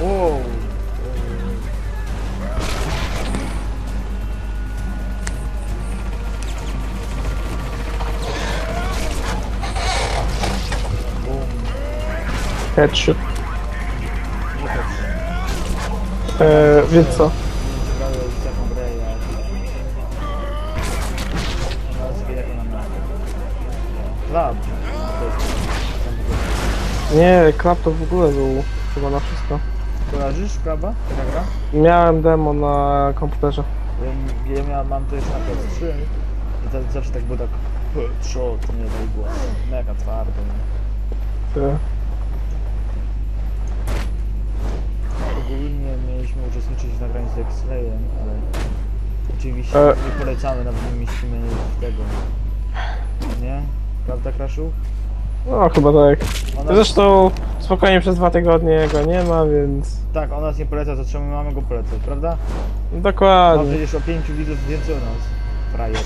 Wow. Headshot. Eee, wiesz co? Tam Nie, klap to w ogóle był chyba na wszystko. Kojarzysz? Taka gra? Miałem demo na komputerze. Ja, ja miałem, mam to jeszcze na PS3 i to zawsze tak było tak headshot, nie daj było mega twardo. nie? Ogólnie mieliśmy uczestniczyć w nagraniu z X-Rayem, ale oczywiście E. nie polecamy, nawet nie mieścimy tego. Nie? Prawda, Kraszu? No chyba tak. Ona, Zresztą spokojnie przez dwa tygodnie go nie ma, więc Tak, on nas nie poleca, to czemu mamy go polecać, prawda? Ma dokładnie. przecież o pięciu widzów więcej od nas. Frajer.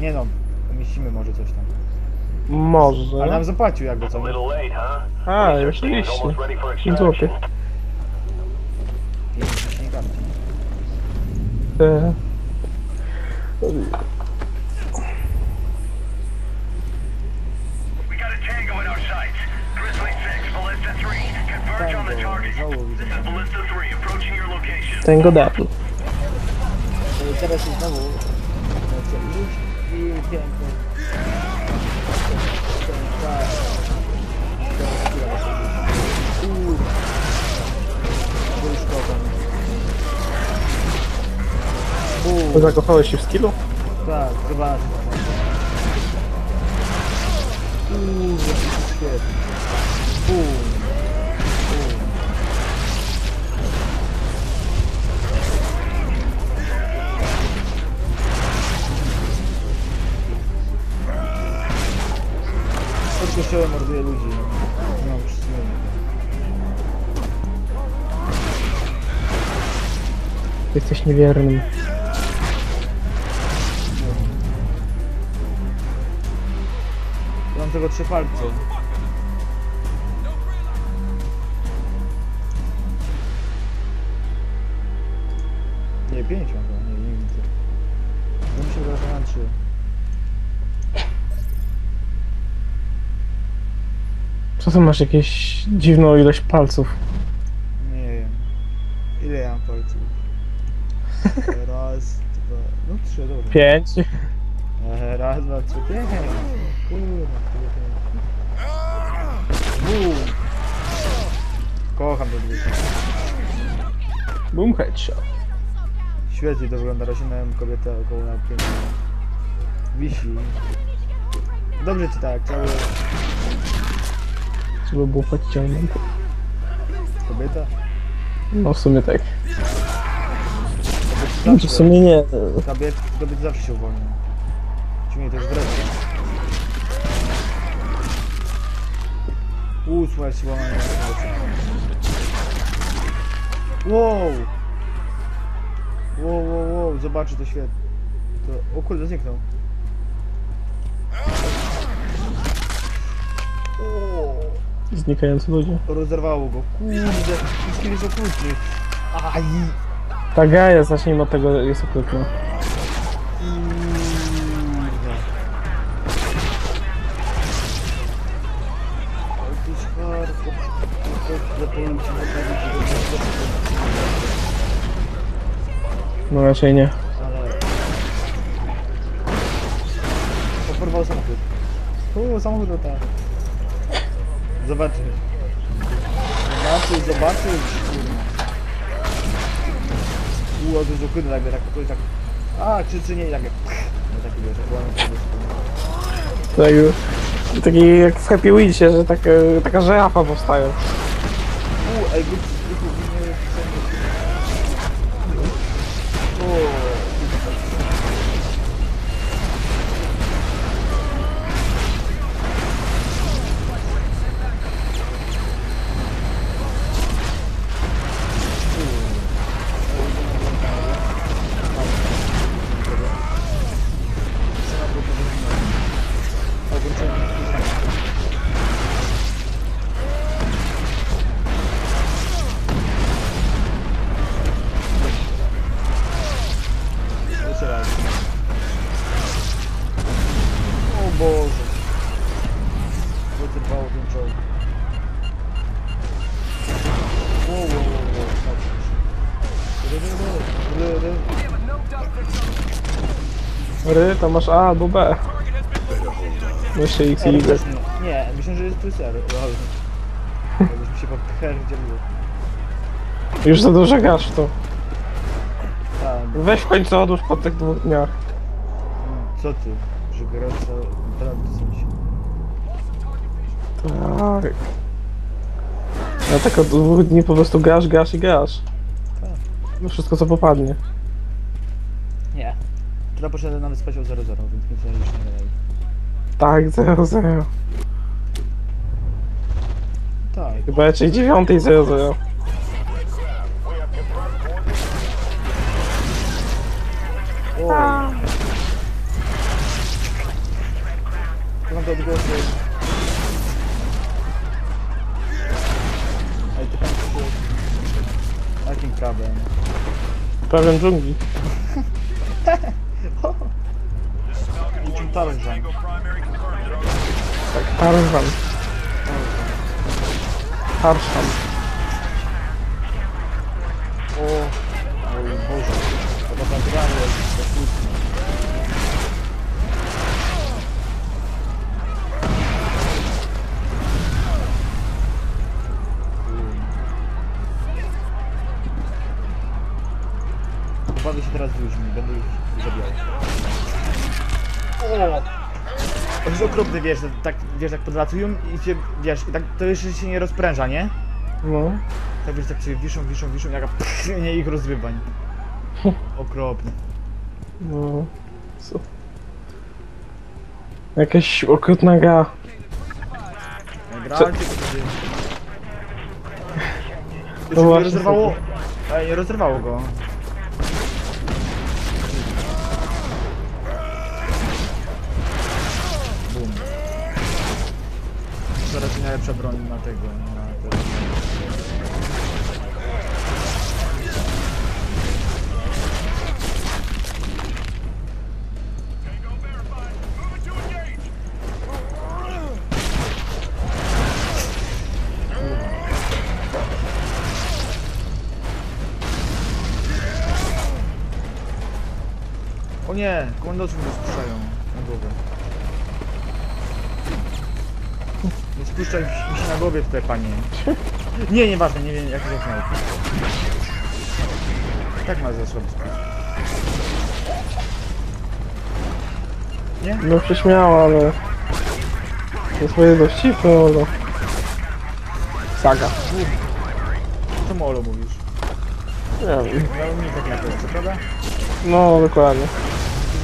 Nie no, umieścimy może coś tam. Ale Może. nam zapłacił jakby co, A nie? little late, huh? A, oczywiście. almost ready for 5 zł. extraction. Pięć dziesięć tango in our sights. Grizzly 6, Ballista 3. Converge on the Tango, target. znowu widzę. This is Ballista 3, approaching your location. Ten go devil. To Teraz jest znowu i piękny. Uuu. Uuu, Zakochałeś się w skillu? tak, zobacz. Uuu, świetny. Bum. Bum. Pod kościołem morduje ludzi. No, wszyscy. Jesteś niewiernym. Mam tego trzy palce. Nie, pięć mam chyba, nie, nie widzę. Ja mi się trzy. Co ty masz jakieś dziwną ilość palców? Nie wiem. Ile ja mam palców? Raz, dwa, no trzy, dobra. Pięć. E, Raz, dwa, trzy, pięć. Kurwa, pięć. Bum. Kocham te dwójki. Boom headshot. Świetnie to wygląda, roślinałem kobietę około na 5 Wisi. Dobrze ci tak, cały Żeby było podciągnięte. kobieta. No w sumie tak. No, w sumie nie. kobiety, kobiety zawsze się uwolnią. Ci to jest wreszcie. Uuu, słuchaj, siła na Wow! Wow, wow, wow, zobaczy to świetnie. To, o kurde, zniknął. O, Znikający ludzie. rozerwało go. Kurde, wszystkie jest okrutny. Aj! Ta gaja, zacznijmy od tego, jest okrutna. Kurde. No raczej nie. Ale... O, porwał samochód. Uuu, samochód lata. Zobaczy. Zobaczy, zobaczy. Uuu, to jest okrutne, jakby tak, to jest tak... A, krzyczy nie, jakby... No taki wiesz. Tak, taki jak w Happy Wheelsie, że taka, taka żerafa powstaje. Uuu, ej, To masz A albo B. Jeszcze X i R Y. nie. Myślę, że jest tu jest R. Lol. Jakbyśmy się popierdzieliły. Już za dużo gasz w to. Tak, Weź w końcu odłóż po tych dwóch dniach. co ty? Że gra co... Teraz to coś. Tak. Ja tak od dwóch dni po prostu gasz, gasz i gasz. Tak. No wszystko co popadnie. Nie. Teraz poszedłem nawet spać o 0-0, więc już nie dalej. Tak, 0 0. Tak. Chyba raczej 9 0 0. Oj. To mam te odgłosy. Ale ty pan. Jakim prawem? Prawem dżungli. Niczym Tarzan. Tak, Tarzan. Tarzan. O, oj Boże. To tak naturalnie jest to smutne. Bawię się teraz ludźmi, będę zabijał. O! To jest okropne, wiesz, że tak, wiesz, jak podlatują i się, wiesz, i tak to jeszcze się nie rozpręża, nie? No. Tak wiesz, tak sobie wiszą, wiszą, wiszą, jaka nie ich rozrywań. Okropnie. No. Co? Jakaś okrutna gra. Grałem tylko wtedy. No No właśnie, nie rozerwało. Ej, nie rozerwało go. Najlepsza broń na tego, na tego. O nie, komandocy mnie spuszczają na głowę. Nie spuszczaj mi się na głowie tutaj, panie. Nie, nieważne, nie wiem jak to miał. Tak ma za słaby spust. Nie? No prześmiała, ale... To swoje dowcipy, no. Saga. Co Olo mówisz? Nie wiem. Miał mi tak na kostce, prawda? No, dokładnie.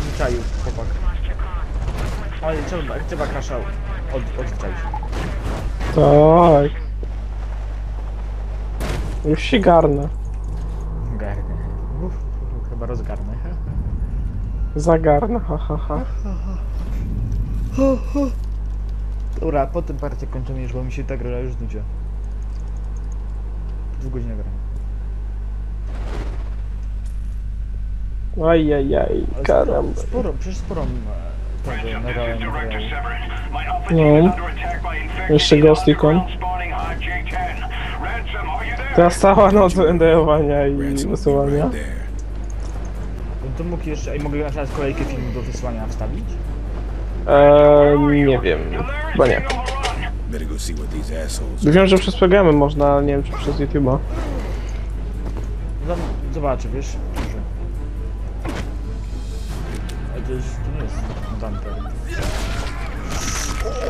Zwyczaił, chłopak. Ale trzeba, trzeba krasza od, odwyczaić. Tak. Już się garnę. Garnę. Uff, chyba rozgarnę. Zagarnę, ha, ha, ha. Dobra, po tym partię kończymy już, bo mi się ta gra już znudziła. Dwóch godzin gram. Ajajaj, Ale karamba. Sporo, sporo, przecież sporo e, No. Jeszcze Ghost Recon. spawning hard J10. Ransom, are you there? Teraz cała noc renderowania i there. No to mógł jeszcze, ej, mogę przykład kolejkę filmu do wysłania wstawić? Eee, nie wiem. Chyba nie. Wiem, że przez programy można, ale nie wiem czy przez YouTube'a. Zobaczę, wiesz? Jest, to nie jest Dante.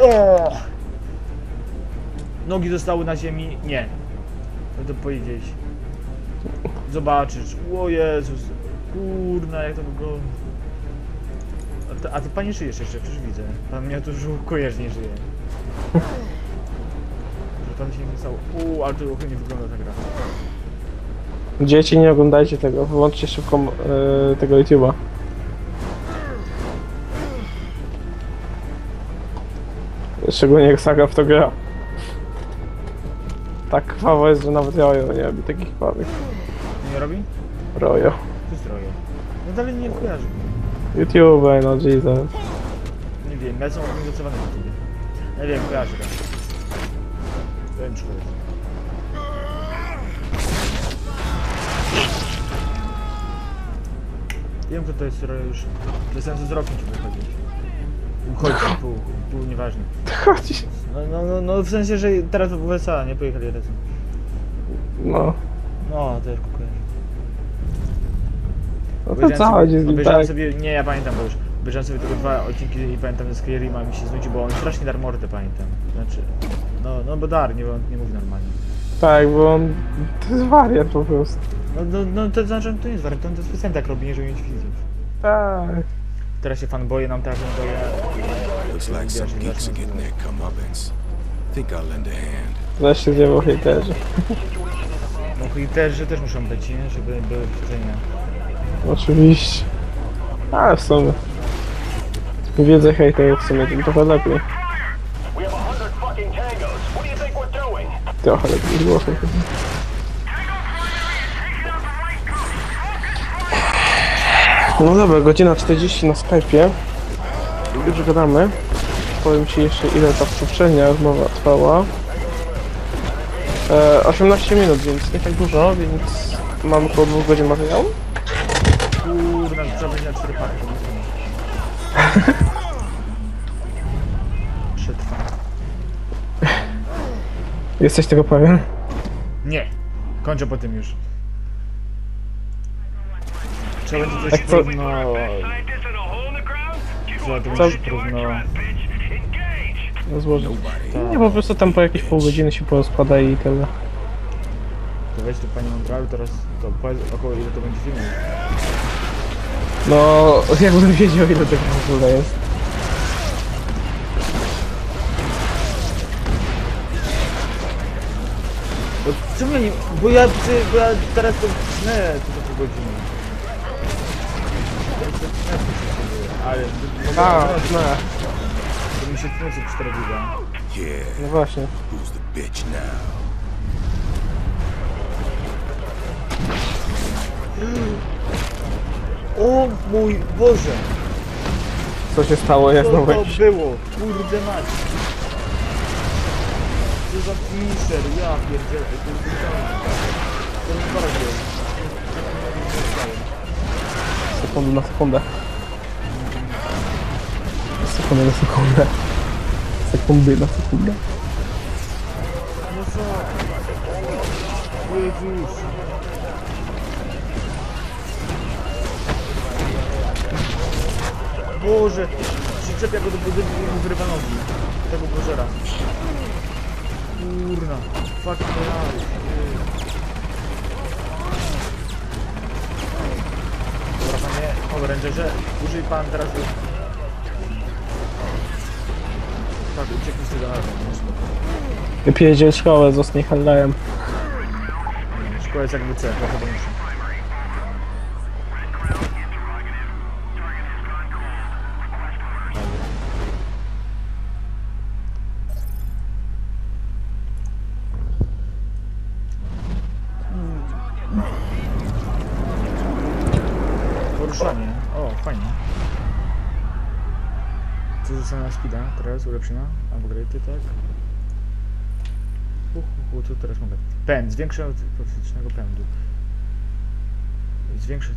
O! Nogi zostały na ziemi? Nie. Co to powiedzieć? Zobaczysz. O Jezus. Kurna, jak to wygląda. A ty, a ty panie żyjesz jeszcze, przecież widzę. Pan mnie tu już kojarzy, że nie żyje. Że pan się nie stało. Uuu, ale to nie wygląda ta gra. Dzieci, nie oglądajcie tego, wyłączcie szybko e, tego YouTube'a. Szczególnie jak Saga w to gra. Tak krwawo jest, że nawet Rojo nie robi takich krwawych. Nie robi? Rojo. To jest Rojo. No dalej nie kojarzę. YouTube, no Jesus. Nie wiem, ja jestem organizowany na tobie. Nie wiem, kojarzę go. Wiem, czy kojarzę. Wiem, że to jest ro- już... Bez sensu z rokiem ci wychodzić. Uchodź, pół, pół, nieważne. Chodzi. No, no, no, no w sensie, że teraz w USA nie pojechali razem. No. No, też kukuję. No to co chodzi z nim tak? sobie, nie, ja pamiętam, bo już obejrzałem sobie tylko dwa odcinki i pamiętam z Skyrima mi się znudził, bo on strasznie dar mordę, pamiętam. Znaczy, no, no bo dar, nie, on nie mówi normalnie. Tak, bo on... To jest wariat po prostu. No, no, no to znaczy, to nie jest wariant, to jest specjalnie tak robi, nie żeby mieć widzów. Tak. Teraz się fanboje nam trafią, to ja... Looks like some geeks are getting their comeuppance. Think I'll lend a hand. Zaś się dzieło hejterzy. No i też, muszą być, nie? Żeby były widzenia. Oczywiście. Ale w sumie. Wiedzę hejterów w sumie, tym trochę lepiej. We have a hundred No dobra, godzina 40 na Skype'ie. Już gadamy. Powiem Ci jeszcze ile ta poprzednia rozmowa trwała. E, 18 minut, więc nie tak dużo, więc mam około 2 godzin materiału. Kurna, trzeba będzie na cztery pary, to nie chcę. Przetrwam. Jesteś tego pewien? Nie! Kończę po tym już. Trzeba będzie coś Tak co-? You Trzeba będzie. No. Nie, po prostu tam po jakieś pół godziny się porozkłada i tyle. To weź tu Pani Montreal, teraz to powiedz około ile to będzie filmów. No, jakbym wiedział ile tego w ogóle jest. Bo czemu ja nie... Bo ja, ty, bo ja teraz to godziny. Ja to się dzieje, Ale... A, no, To mi się co 4 giga. Yeah, no właśnie. who's the bitch now? O mój Boże! Co się stało, ja Co znowu to jakiś... było? Kurde mać! Co za finisher, ja pierdzielę, to jest brutalne. To jest bardzo. Sekundę na sekundę. Sekundę na sekundę. Sekundy na sekundę. No co? Jezus. Boże! Przyczepia go do budynku i mu wyrywa nogi. Tego bożera. Kurna. Fuck me Power Rangerze, użyj pan teraz... Tak, ucieknij z tego. Lepiej jedzie szkołę, zostań handlajem. Szkoła jest jakby C, trochę większa. O, fajnie. Co zostanie na speeda? Teraz ulepszenia? Upgrade'y, tak? Hu, hu, hu, co teraz mogę? Pęd, zwiększa od fizycznego pędu. Zwiększa...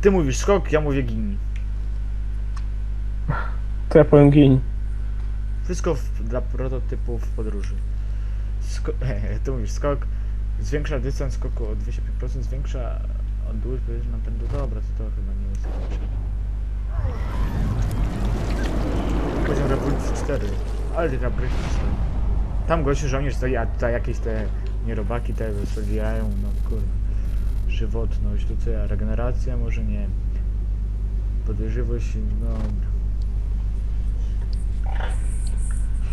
Ty mówisz skok, ja mówię gin. To ja powiem gin. Wszystko w, dla prototypów podróży. Sko ty mówisz skok, zwiększa dystans skoku o 25%, zwiększa odległość powierzchni napędu. Dobra, to to chyba nie jest potrzebne. Poziom rewolucji 4. Ale upgrade stoi. Tam gościu żołnierz stoi, a tutaj jakieś te nierobaki te wystawiają, no kurwa. Żywotność, to co ja, regeneracja może nie. Podejrzywość, no.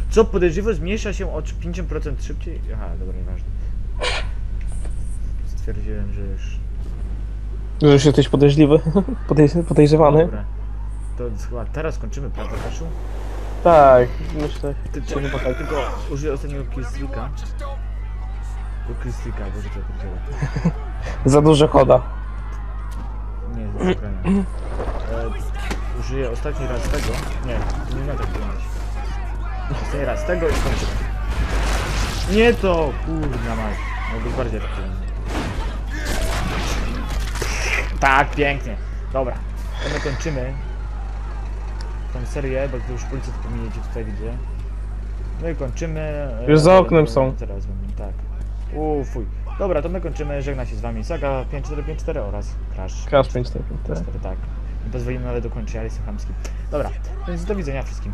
Co, podejrzywość zmniejsza się o 50% szybciej? Aha, dobra, nieważne. Stwierdziłem, że już... Że już jesteś podejrzliwy. Podejrz- podejrzewany. Dobra. To chyba teraz kończymy, prawda, Kaszu? Tak, myślę. Ty, ty, ty, tylko użyję ostatniego killstreaka. Bo. Za dużo choda. Nie, z zagrania. E, użyję ostatni raz tego. Nie, to nie ma tak wyglądać. Ostatni raz tego i kończymy. Nie to! Kurna mać. Być bardziej efektywny. Tak, pięknie. Dobra, to my kończymy tą serię, bo tu już policja tu pominiecie, tutaj widzę. No i kończymy. e, Już za oknem są. Teraz będą, tak. U, fuj. Dobra, to my kończymy. Żegna się z wami Saga 5454 oraz Crash. Crash 5 tak. 4, tak. Nie pozwolimy nawet dokończyć, ale jestem chamski. Dobra, więc do widzenia wszystkim.